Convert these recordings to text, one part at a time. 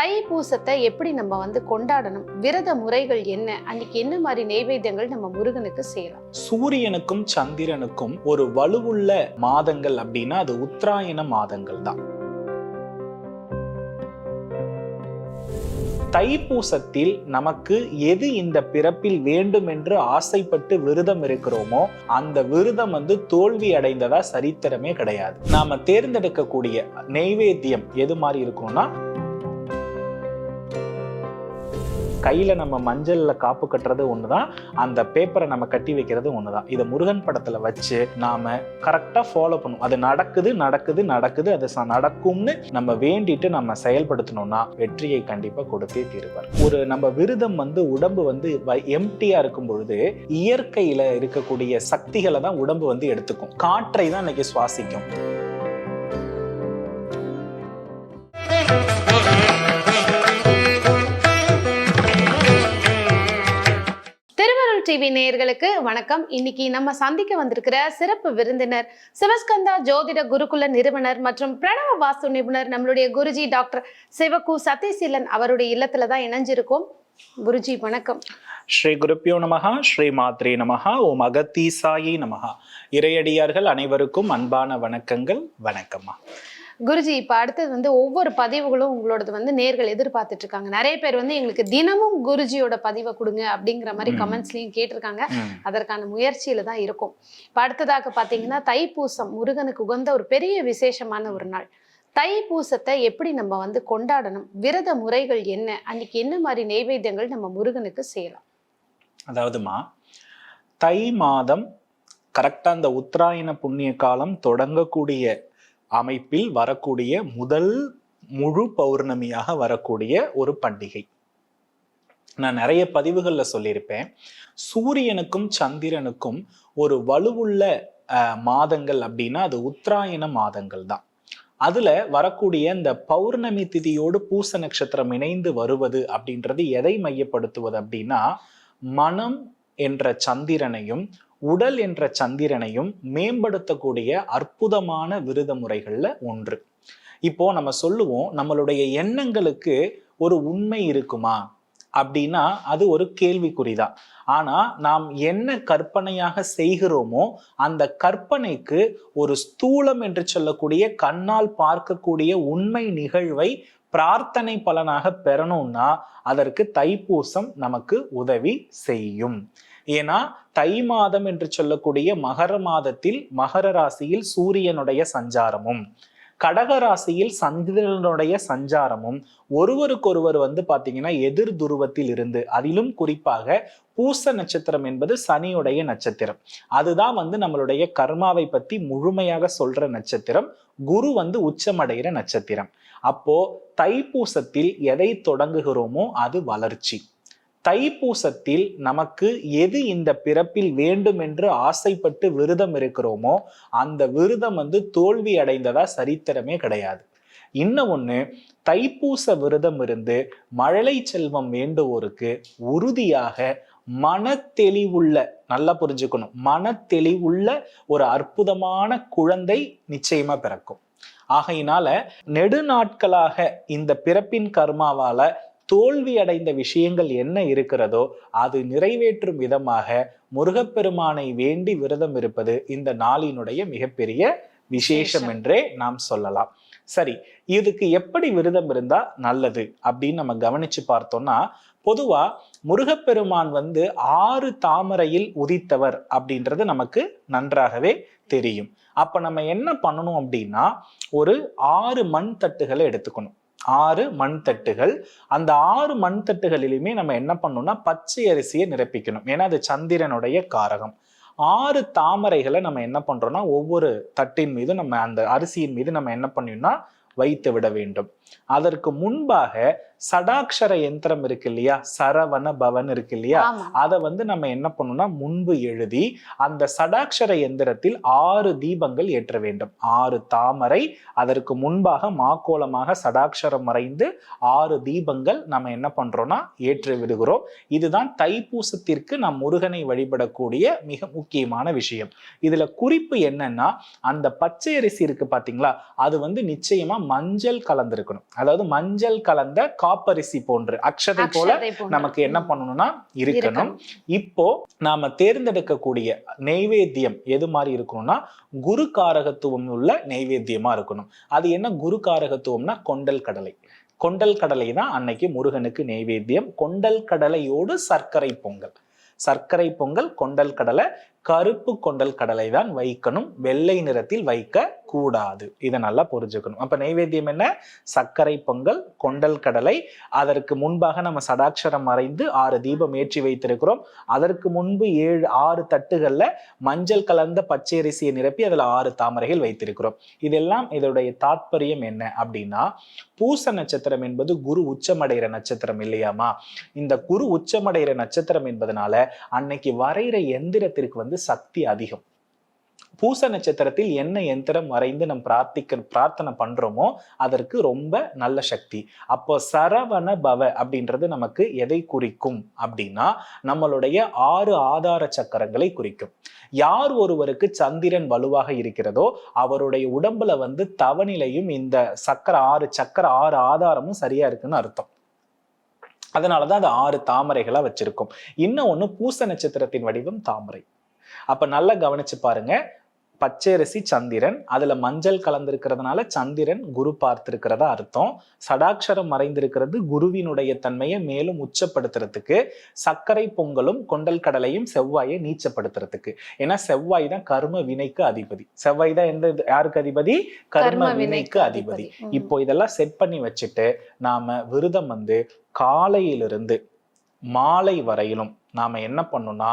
தைப்பூசத்தை எப்படி நம்ம வந்து கொண்டாடணும்? விரத முறைகள் என்ன? அன்னைக்கு என்ன மாதிரி நெய்வேத்தியங்கள் நம்ம முருகனுக்கு செய்யலாம்? சூரியனுக்கும் சந்திரனுக்கும் ஒரு வலுவுள்ள மாதங்கள் அப்படின்னா அது உத்தராயண மாதங்கள் தான். தைப்பூசத்தில் நமக்கு எது இந்த பிறப்பில் வேண்டும் என்று ஆசைப்பட்டு விரதம் இருக்கிறோமோ அந்த விரதம் வந்து தோல்வி அடைந்ததா சரித்திரமே கிடையாது. நாம தேர்ந்தெடுக்கக்கூடிய நெய்வேத்தியம் எது மாதிரி இருக்கும்னா கையில் நம்ம மஞ்சளில் காப்பு கட்டுறது ஒன்று தான் அந்த பேப்பரை நம்ம கட்டி வைக்கிறது ஒன்று தான் இதை முருகன் படத்தில் வச்சு நாம் கரெக்டாக ஃபாலோ பண்ணும். அது நடக்குது நடக்குது நடக்குது அது ச- நடக்கும்னு நம்ம வேண்டிட்டு நம்ம செயல்படுத்தணும்னா வெற்றியை கண்டிப்பாக கொடுத்தே தீருவார். ஒரு நம்ம விரதம் வந்து உடம்பு வந்து எம்டியாக இருக்கும் பொழுது இயற்கையில் இருக்கக்கூடிய சக்திகளை தான் உடம்பு வந்து எடுத்துக்கும். காற்றை தான் இன்னைக்கு சுவாசிக்கும். டிவி நேயர்களுக்கு வணக்கம். இன்னைக்கு நம்ம சந்திக்க வந்திருக்கிற சிறப்பு விருந்தினர் சிவஸ்கந்தா ஜோதிட குருகுல நிறுவனர் மற்றும் பிரணவ வாஸ்து நிபுணர் நம்மளுடைய குருஜி டாக்டர் சிவகு சதீசீலன் அவருடைய இல்லத்துல தான் இணைஞ்சிருக்கோம். குருஜி வணக்கம். ஸ்ரீ குருப்பியோ நமகா ஸ்ரீ மாத்ரே நமகா ஓம் அகத்தீசாயி நமகா இறையடியார்கள் அனைவருக்கும் அன்பான வணக்கங்கள். வணக்கம்மா. குருஜி இப்ப அடுத்தது வந்து ஒவ்வொரு பதிவுகளும் உங்களோடது வந்து நேர்கள் எதிர்பார்த்துட்டு இருக்காங்க நிறைய பேர் வந்து எங்களுக்கு தினமும் குருஜியோட பதிவை கொடுங்க அப்படிங்கிற மாதிரி. கமெண்ட்ஸ்லயும் கேட்டிருக்காங்க. அதற்கான முயற்சியில தான் இருக்கும். இப்ப அடுத்ததாக பாத்தீங்கன்னா தைப்பூசம் முருகனுக்கு உகந்த ஒரு பெரிய விசேஷமான ஒரு நாள். தைப்பூசத்தை எப்படி நம்ம வந்து கொண்டாடணும்? விரத முறைகள் என்ன? அன்னைக்கு என்ன மாதிரி நெய்வேத்தியங்கள் நம்ம முருகனுக்கு செய்யலாம்? அதாவதுமா தை மாதம் கரெக்டாக அந்த உத்தராயண புண்ணிய காலம் தொடங்கக்கூடிய அமைப்பில் வரக்கூடிய முதல் முழு பௌர்ணமியாக வரக்கூடிய ஒரு பண்டிகை. நான் நிறைய பதிவுகளில் சொல்லியிருப்பேன். சூரியனுக்கும் சந்திரனுக்கும் ஒரு வலுவுள்ள மாதங்கள் அப்படின்னா அது உத்தராயண மாதங்கள் தான். அதுல வரக்கூடிய இந்த பௌர்ணமி திதியோடு பூச நட்சத்திரம் இணைந்து வருவது அப்படின்றது எதை மையப்படுத்துவது அப்படின்னா மனம் என்ற சந்திரனையும் உடல் என்ற சந்திரனையும் மேம்படுத்தக்கூடிய அற்புதமான விருத முறைகள்ல ஒன்று. இப்போ நம்ம சொல்லுவோம் நம்மளுடைய எண்ணங்களுக்கு ஒரு உண்மை இருக்குமா? அப்படின்னா அது ஒரு கேள்விக்குறிதான். ஆனா நாம் என்ன கற்பனையாக செய்கிறோமோ அந்த கற்பனைக்கு ஒரு ஸ்தூலம் என்று சொல்லக்கூடிய கண்ணால் பார்க்கக்கூடிய உண்மை நிகழ்வை பிரார்த்தனை பலனாக பெறணும்னா அதற்கு தைப்பூசம் நமக்கு உதவி செய்யும். ஏன்னா தை மாதம் என்று சொல்லக்கூடிய மகர மாதத்தில் மகர ராசியில் சூரியனுடைய சஞ்சாரமும் கடக ராசியில் சந்திரனுடைய சஞ்சாரமும் ஒருவருக்கொருவர் வந்து பார்த்தீங்கன்னா எதிர் துருவத்தில் இருந்து அதிலும் குறிப்பாக பூச நட்சத்திரம் என்பது சனியுடைய நட்சத்திரம். அதுதான் வந்து நம்மளுடைய கர்மாவை பத்தி முழுமையாக சொல்ற நட்சத்திரம். குரு வந்து உச்சமடைகிற நட்சத்திரம். அப்போ தைப்பூசத்தில் எதை தொடங்குகிறோமோ அது வளர்ச்சி. தைப்பூசத்தில் நமக்கு எது இந்த பிறப்பில் வேண்டும் என்று ஆசைப்பட்டு விரதம் இருக்கிறோமோ அந்த விரதம் வந்து தோல்வி அடைந்ததா சரித்திரமே கிடையாது. இன்னும் ஒண்ணு தைப்பூச விரதம் இருந்து மழலை செல்வம் வேண்டுவோருக்கு உறுதியாக மனத்தெளிவுள்ள நல்லா புரிஞ்சுக்கணும் மனத்தெளிவுள்ள ஒரு அற்புதமான குழந்தை நிச்சயமா பிறக்கும். ஆகையினால நெடுநாட்களாக இந்த பிறப்பின் கர்மாவால தோல்வி அடைந்த விஷயங்கள் என்ன இருக்கிறதோ அது நிறைவேற்றும் விதமாக முருகப்பெருமானை வேண்டி விரதம் இருப்பது இந்த நாளினுடைய மிகப்பெரிய விசேஷம் என்றே நாம் சொல்லலாம். சரி இதுக்கு எப்படி விரதம் இருந்தா நல்லது அப்படின்னு நம்ம கவனிச்சு பார்த்தோம்னா பொதுவா முருகப்பெருமான் வந்து ஆறு தாமரையில் உதித்தவர் அப்படின்றது நமக்கு நன்றாகவே தெரியும். அப்ப நம்ம என்ன பண்ணணும் அப்படின்னா ஒரு ஆறு மண் தட்டுகளை எடுத்துக்கணும். ஆறு மண் தட்டுகள் அந்த ஆறு மண் தட்டுகளிலுமே நம்ம என்ன பண்ணணும்னா பச்சை அரிசியை நிரப்பிக்கணும். ஏன்னா அது சந்திரனுடைய காரகம். ஆறு தாமரைகளை நம்ம என்ன பண்றோம்னா ஒவ்வொரு தட்டின் மீது நம்ம அந்த அரிசியின் மீது நம்ம என்ன பண்ணணும்னா வைத்து விட வேண்டும். அதற்கு முன்பாக சடாக்ஷர யந்திரம் இருக்கு இல்லையா? சரவண பவன் இருக்கு இல்லையா? அதை வந்து நம்ம என்ன பண்ணணும்னா முன்பு எழுதி அந்த சடாக்ஷர எந்திரத்தில் ஆறு தீபங்கள் ஏற்ற வேண்டும். ஆறு தாமரை அதற்கு முன்பாக மாக்கோலமாக சடாக்ஷரம் மறைந்து ஆறு தீபங்கள் நம்ம என்ன பண்றோம்னா ஏற்றி விடுகிறோம். இதுதான் தைப்பூசத்திற்கு நாம் முருகனை வழிபடக்கூடிய மிக முக்கியமான விஷயம். இதுல குறிப்பு என்னன்னா அந்த பச்சை அரிசி இருக்கு பாத்தீங்களா? அது வந்து நிச்சயமா மஞ்சள் கலந்திருக்கணும். அதாவது மஞ்சள் கலந்த காப்பரிசி போன்று அக்ஷதை போல. நமக்கு என்ன. பண்ணணும்னா இருக்கணும் இருக்கணும். இப்போ நாம தேர்ந்தெடுக்கக்கூடிய நெய்வேத்தியம் எது மாதிரி இருக்கணும்னா குரு காரகத்துவம் உள்ள நெய்வேத்தியமா இருக்கணும் அது என்ன குரு காரகத்துவம்னா கொண்டல் கடலை கொண்டல் கடலை தான் அன்னைக்கு முருகனுக்கு நெய்வேத்தியம் கொண்டல் கடலையோடு சர்க்கரை பொங்கல் சர்க்கரை பொங்கல் கொண்டல் கடலை கருப்பு கொண்டல் கடலை தான் வைக்கணும் வெள்ளை நிறத்தில் வைக்க கூடாது. இதை நல்லா புரிஞ்சுக்கணும். அப்ப நெய்வேத்தியம் என்ன? சர்க்கரை பொங்கல் கொண்டல் கடலை. அதற்கு முன்பாக நம்ம சடாட்சரம் மறைந்து ஆறு தீபம் ஏற்றி வைத்திருக்கிறோம். அதற்கு முன்பு ஏழு ஆறு தட்டுகள்ல மஞ்சள் கலந்த பச்சரிசியை நிரப்பி அதுல ஆறு தாமரைகள் வைத்திருக்கிறோம். இதெல்லாம் இதோடைய தாத்பரியம் என்ன அப்படின்னா பூச நட்சத்திரம் என்பது குரு உச்சமடைகிற நட்சத்திரம் இல்லையாமா? இந்த குரு உச்சமடைகிற நட்சத்திரம் என்பதனால அன்னைக்கு வரைகிற எந்திரத்திற்கு வந்து சக்தி அதிகம். பூச நட்சத்திரத்தில் என்ன எந்திரம் வரைந்து நம் பிரார்த்திக்க பிரார்த்தனை பண்றோமோ அதற்கு ரொம்ப நல்ல சக்தி. அப்போ சரவண பவ அப்படின்றது நமக்கு எதை குறிக்கும் அப்படின்னா நம்மளுடைய ஆறு ஆதார சக்கரங்களை குறிக்கும். யார் ஒருவருக்கு சந்திரன் வலுவாக இருக்கிறதோ அவருடைய உடம்புல வந்து தவநிலையும் இந்த சக்கர ஆறு சக்கர ஆறு ஆதாரமும் சரியா இருக்குன்னு அர்த்தம். அதனாலதான் அது ஆறு தாமரைகளா வச்சிருக்கும். இன்னும் ஒண்ணு பூச நட்சத்திரத்தின் வடிவம் தாமரை. அப்ப நல்லா கவனிச்சு பாருங்க. பச்சரிசி சந்திரன். அதுல மஞ்சள் கலந்திருக்கிறதுனால சந்திரன் குரு பார்த்திருக்கிறதா அர்த்தம். சடாட்சரம் மறைந்திருக்கிறது குருவினுடைய தன்மையை மேலும் உச்சப்படுத்துறதுக்கு சர்க்கரை பொங்கலும் கொண்டல் கடலையும் செவ்வாயை நீச்சப்படுத்துறதுக்கு. ஏன்னா செவ்வாய் தான் கர்ம வினைக்கு அதிபதி. செவ்வாய் தான் எந்த யாருக்கு அதிபதி? கர்ம வினைக்கு அதிபதி. இப்போ இதெல்லாம் செட் பண்ணி வச்சுட்டு நாம விரதம் வந்து காலையிலிருந்து மாலை வரையிலும் நாம என்ன பண்ணோம்னா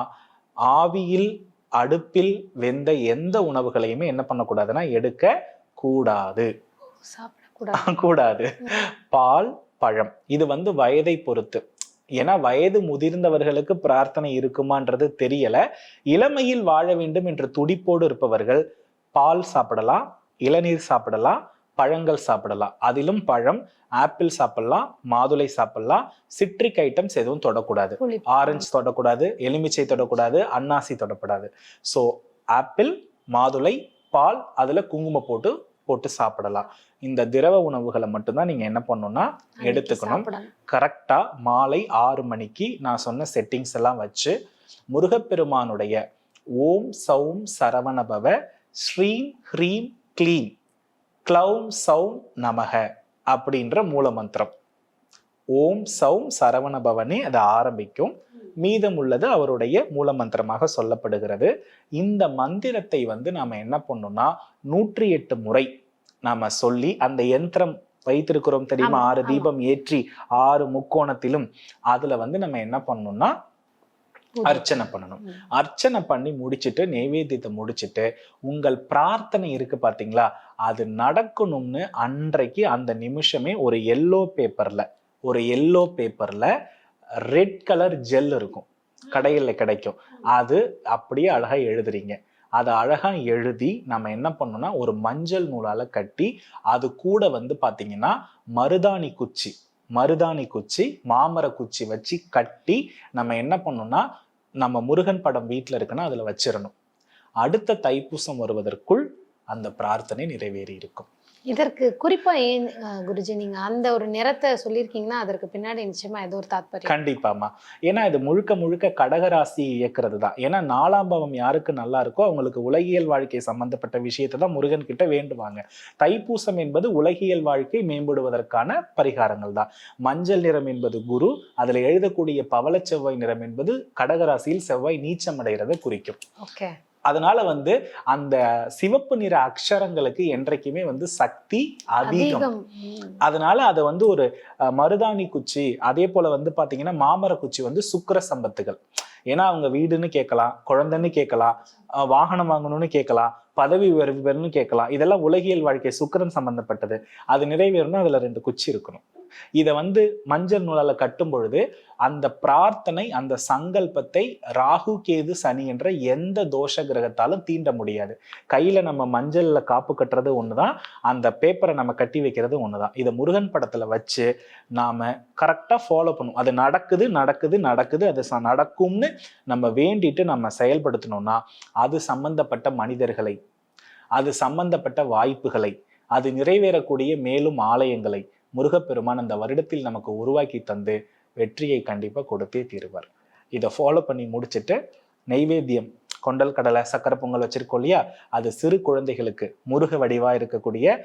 ஆவியில் அடுப்பில் வெந்த எந்த உணவுகளையுமே என்ன பண்ணக்கூடாதுன்னா எடுக்க கூடாது. கூடாது. பால் பழம். இது வந்து வயதை பொறுத்து. ஏன்னா வயது முதிர்ந்தவர்களுக்கு பிரார்த்தனை இருக்குமான்றது தெரியல. இளமையில் வாழ வேண்டும் என்ற துடிப்போடு இருப்பவர்கள் பால் சாப்பிடலாம் இளநீர் சாப்பிடலாம் பழங்கள் சாப்பிடலாம் அதிலும் பழம் ஆப்பிள் சாப்பிடலாம் மாதுளை சாப்பிடலாம் சிட்ரிக் ஐட்டம்ஸ் எதுவும் தொடக்கூடாது. ஆரஞ்சு தொடக்கூடாது எலுமிச்சை தொடக்கூடாது அன்னாசி தொடக்கூடாது ஸோ ஆப்பிள் மாதுளை பால் அதுல குங்குமம் போட்டு போட்டு சாப்பிடலாம் இந்த திரவ உணவுகளை மட்டும்தான் நீங்க என்ன பண்ணணும்னா எடுத்துக்கணும். சாப்பிடணும். கரெக்டா மாலை ஆறு மணிக்கு நான் சொன்ன செட்டிங்ஸ் எல்லாம் வச்சு முருகப்பெருமானுடைய ஓம் சௌம் சரவணபவ ஸ்ரீம் ஹ்ரீம் க்ளீம் க்ளௌம் சௌம் நமக அப்படின்ற மூல மந்திரம் ஓம் சௌம் சரவணபவனே அதை ஆரம்பிக்கும் மீதம் உள்ளது அவருடைய மூல மந்திரமாக சொல்லப்படுகிறது இந்த மந்திரத்தை வந்து நாம என்ன பண்ணோம்னா நூற்றி எட்டு முறை நாம சொல்லி அந்த யந்திரம் வைத்திருக்கிறோம் தெரியுமா ஆறு. தீபம் ஏற்றி ஆறு முக்கோணத்திலும் அதுல வந்து நம்ம என்ன பண்ணணும்னா பூஜை. அர்ச்சனை பண்ணணும். அர்ச்சனை பண்ணி முடிச்சிட்டு நெய்வேத்தியத்தை முடிச்சிட்டு உங்கள் பிரார்த்தனை இருக்கு பாத்தீங்களா? அது நடக்கணும்னு அன்றைக்கு அந்த நிமிஷமே ஒரு எல்லோ பேப்பர்ல ஒரு எல்லோ பேப்பர்ல ரெட் கலர் ஜெல் இருக்கும். கடையில கிடைக்கும். அது அப்படியே அழகா எழுதுறீங்க. அதை அழகா எழுதி நம்ம என்ன பண்ணோம்னா ஒரு மஞ்சள் நூலால கட்டி அது கூட வந்து பாத்தீங்கன்னா மருதாணி குச்சி மருதாணி குச்சி மாமர குச்சி வச்சு கட்டி நம்ம என்ன பண்ணோம்னா நம்ம முருகன் படம் வீட்டில் இருக்குன்னா அதில் வச்சிடணும் அடுத்த தைப்பூசம் வருவதற்குள் அந்த பிரார்த்தனை நிறைவேறி இருக்கும் இதற்கு குறிப்பா ஏன் குருஜி நீங்க அந்த ஒரு நிறத்தை சொல்லியிருக்கீங்கன்னா அதற்கு பின்னாடி நிச்சயமா ஏதோ ஒரு தாத்பரியம். கண்டிப்பாமா ஏன்னா இது முழுக்க முழுக்க கடகராசி இயக்குறது தான். ஏன்னா நாலாம் பாவம் யாருக்கு நல்லா இருக்கோ அவங்களுக்கு உலகியல் வாழ்க்கை சம்பந்தப்பட்ட விஷயத்தை தான் முருகன் கிட்ட வேண்டுவாங்க. தைப்பூசம் என்பது உலகியல் வாழ்க்கை மேம்படுவதற்கான பரிகாரங்கள் தான். மஞ்சள் நிறம் என்பது குரு அதுல எழுதக்கூடிய பவள செவ்வாய் நிறம் என்பது கடகராசியில் செவ்வாய் நீச்சம் அடைகிறதை குறிக்கும். ஓகே. அதனால வந்து அந்த சிவப்பு நிற அக்ஷரங்களுக்கு என்றைக்குமே வந்து சக்தி அதிகம். அதனால அதை வந்து ஒரு மருதாணி குச்சி அதே போல வந்து பாத்தீங்கன்னா மாமர குச்சி வந்து சுக்கிர சம்பத்துகள் ஏன்னா அவங்க வீடுன்னு கேட்கலாம் குழந்தைன்னு கேட்கலாம் வாகனம் வாங்கணும்னு கேட்கலாம் பதவி உயர்வுன்னு கேட்கலாம். இதெல்லாம் உலகியல் வாழ்க்கை சுக்கிரன் சம்பந்தப்பட்டது. அது நிறைவேறணும் அதுல ரெண்டு குச்சி இருக்கணும். இதை வந்து மஞ்சள் நூலால கட்டும் பொழுது அந்த பிரார்த்தனை அந்த சங்கல்பத்தை ராகு கேது சனி என்ற எந்த தோஷ கிரகத்தாலும் தீண்ட முடியாது. கையில நம்ம மஞ்சள்ல காப்பு கட்டுறது ஒண்ணுதான் அந்த பேப்பரை நம்ம கட்டி வைக்கிறது ஒண்ணுதான். இதை முருகன் படத்துல வச்சு நாம கரெக்டா ஃபாலோ பண்ணும். அது நடக்குது நடக்குது நடக்குது அது ச- நடக்கும்னு நம்ம வேண்டிட்டு நம்ம செயல்படுத்தணும்னா அது சம்பந்தப்பட்ட மனிதர்களை அது சம்பந்தப்பட்ட வாய்ப்புகளை அது நிறைவேறக்கூடிய மேலும் ஆலயங்களை முருகப்பெருமான் அந்த வருடத்தில் நமக்கு உருவாக்கி தந்து வெற்றியை கண்டிப்பா கொடுத்தே தீருவார். இதை ஃபாலோ பண்ணி முடிச்சிட்டு நெய்வேத்தியம் கொண்டல் கடலை சக்கரை பொங்கல் வச்சிருக்கோம் இல்லையா? அது சிறு குழந்தைகளுக்கு முருக வடிவா இருக்கக்கூடிய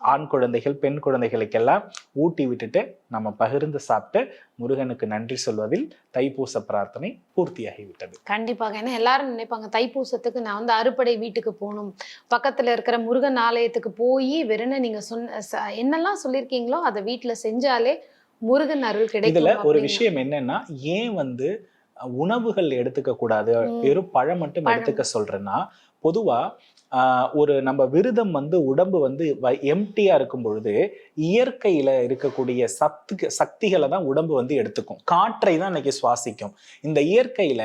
ஆண் குழந்தைகள் பெண் குழந்தைகளுக்கெல்லாம் ஊட்டி விட்டுட்டு நம்ம பகிர்ந்து சாப்பிட்டு முருகனுக்கு நன்றி சொல்வதில் தைப்பூச பிரார்த்தனை பூர்த்தியாகிவிட்டது கண்டிப்பாக ஏன்னா எல்லாரும் நினைப்பாங்க தைப்பூசத்துக்கு நான் வந்து அறுபடை வீட்டுக்கு போகணும் பக்கத்துல இருக்கிற முருகன் ஆலயத்துக்கு போய் வெறும் நீங்க சொன்ன என்னெல்லாம் சொல்லியிருக்கீங்களோ அதை வீட்டுல செஞ்சாலே முருகன் அருள் கிடைக்கும் இதுல ஒரு. விஷயம் என்னன்னா ஏன் வந்து உணவுகள் எடுத்துக்க கூடாது. வெறும் பழம் மட்டும். எடுத்துக்க சொல்றேன்னா பொதுவாக ஒரு நம்ம விரதம் வந்து உடம்பு வந்து எம்டியா இருக்கும் பொழுது இயற்கையில இருக்கக்கூடிய சத்து சக்திகளை தான் உடம்பு வந்து எடுத்துக்கும். காற்றை தான் இன்னைக்கு சுவாசிக்கும். இந்த இயற்கையில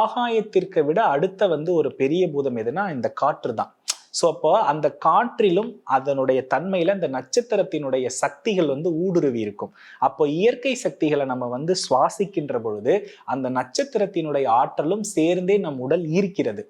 ஆகாயத்திற்கு விட அடுத்த வந்து ஒரு பெரிய பூதம் எதுனா இந்த காற்று தான். ஸோ அப்போ அந்த காற்றிலும் அதனுடைய தன்மையில அந்த நட்சத்திரத்தினுடைய சக்திகள் வந்து ஊடுருவி இருக்கும். அப்போ இயற்கை சக்திகளை நம்ம வந்து சுவாசிக்கின்ற பொழுது அந்த நட்சத்திரத்தினுடைய ஆற்றலும் சேர்ந்தே நம் உடல் ஈர்க்கிறது.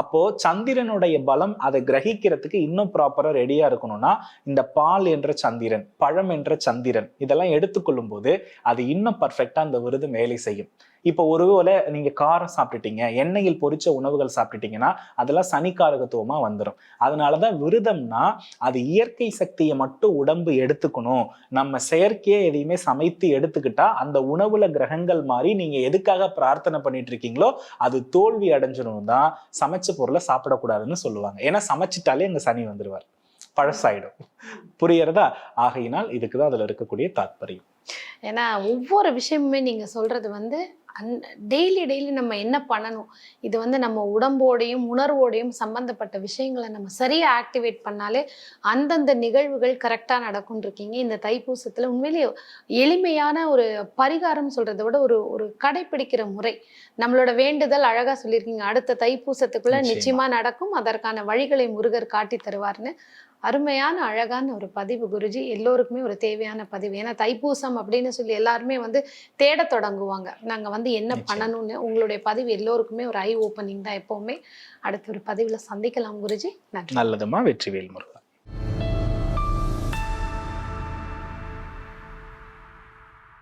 அப்போ சந்திரனுடைய பலம் அதை கிரகிக்கிறதுக்கு இன்னும் ப்ராப்பரா ரெடியா இருக்கணும்னா இந்த பால் என்ற சந்திரன் பழம் என்ற சந்திரன் இதெல்லாம் எடுத்துக்கொள்ளும் போது அது இன்னும் பர்ஃபெக்டா அந்த விருது வேலை செய்யும். இப்போ ஒருவேளை நீங்க காரம் சாப்பிட்டுட்டீங்க எண்ணெயில் பொறிச்ச உணவுகள் சாப்பிட்டுட்டீங்கன்னா அதெல்லாம் சனிக்காரகத்துவமா வந்துடும் அதனாலதான் விரதம்னா அது இயற்கை சக்தியை மட்டும் உடம்பு எடுத்துக்கணும். நம்ம செயற்கையே எதையுமே சமைத்து எடுத்துக்கிட்டா அந்த உணவுல கிரகங்கள் மாதிரி நீங்க எதுக்காக பிரார்த்தனை பண்ணிட்டு இருக்கீங்களோ அது தோல்வி அடைஞ்சிடும் தான் சமைச்ச பொருளை சாப்பிடக்கூடாதுன்னு சொல்லுவாங்க. ஏன்னா சமைச்சிட்டாலே அங்க சனி வந்துருவார். பழசாயிடும். புரியறதா ஆகையினால் இதுக்கு தான் அதுல இருக்கக்கூடிய தாத்பரியம். ஏன்னா ஒவ்வொரு விஷயமுமே நீங்க சொல்றது வந்து அன் டெய்லி டெய்லி நம்ம என்ன பண்ணணும்? இது வந்து நம்ம உடம்போடையும் உணர்வோடையும் சம்பந்தப்பட்ட விஷயங்களை நம்ம சரியா ஆக்டிவேட் பண்ணாலே அந்தந்த நிகழ்வுகள் கரெக்டாக நடக்கும் இருக்கீங்க இந்த தைப்பூசத்துல உண்மையிலேயே எளிமையான ஒரு பரிகாரம் சொல்றதை விட ஒரு ஒரு கடைப்பிடிக்கிற முறை. நம்மளோட வேண்டுதல் அழகா சொல்லியிருக்கீங்க. அடுத்த தைப்பூசத்துக்குள்ள நிச்சயமா. நிச்சயமா நடக்கும். அதற்கான வழிகளை முருகர் காட்டி தருவார்னு அருமையான அழகான ஒரு பதிவு குருஜி. எல்லோருக்குமே ஒரு தேவையான பதிவு. ஏன்னா தைப்பூசம் அப்படின்னு சொல்லி எல்லாருமே வந்து தேடத் தொடங்குவாங்க. நாங்க வந்து என்ன நிச்சயம். பண்ணணும்னு உங்களுடைய பதிவு எல்லோருக்குமே ஒரு ஐ ஓப்பனிங் தான் எப்பவுமே. அடுத்த ஒரு பதிவுல சந்திக்கலாம் குருஜி. நன்றி. நல்லதுமா வெற்றிவேல் முருகா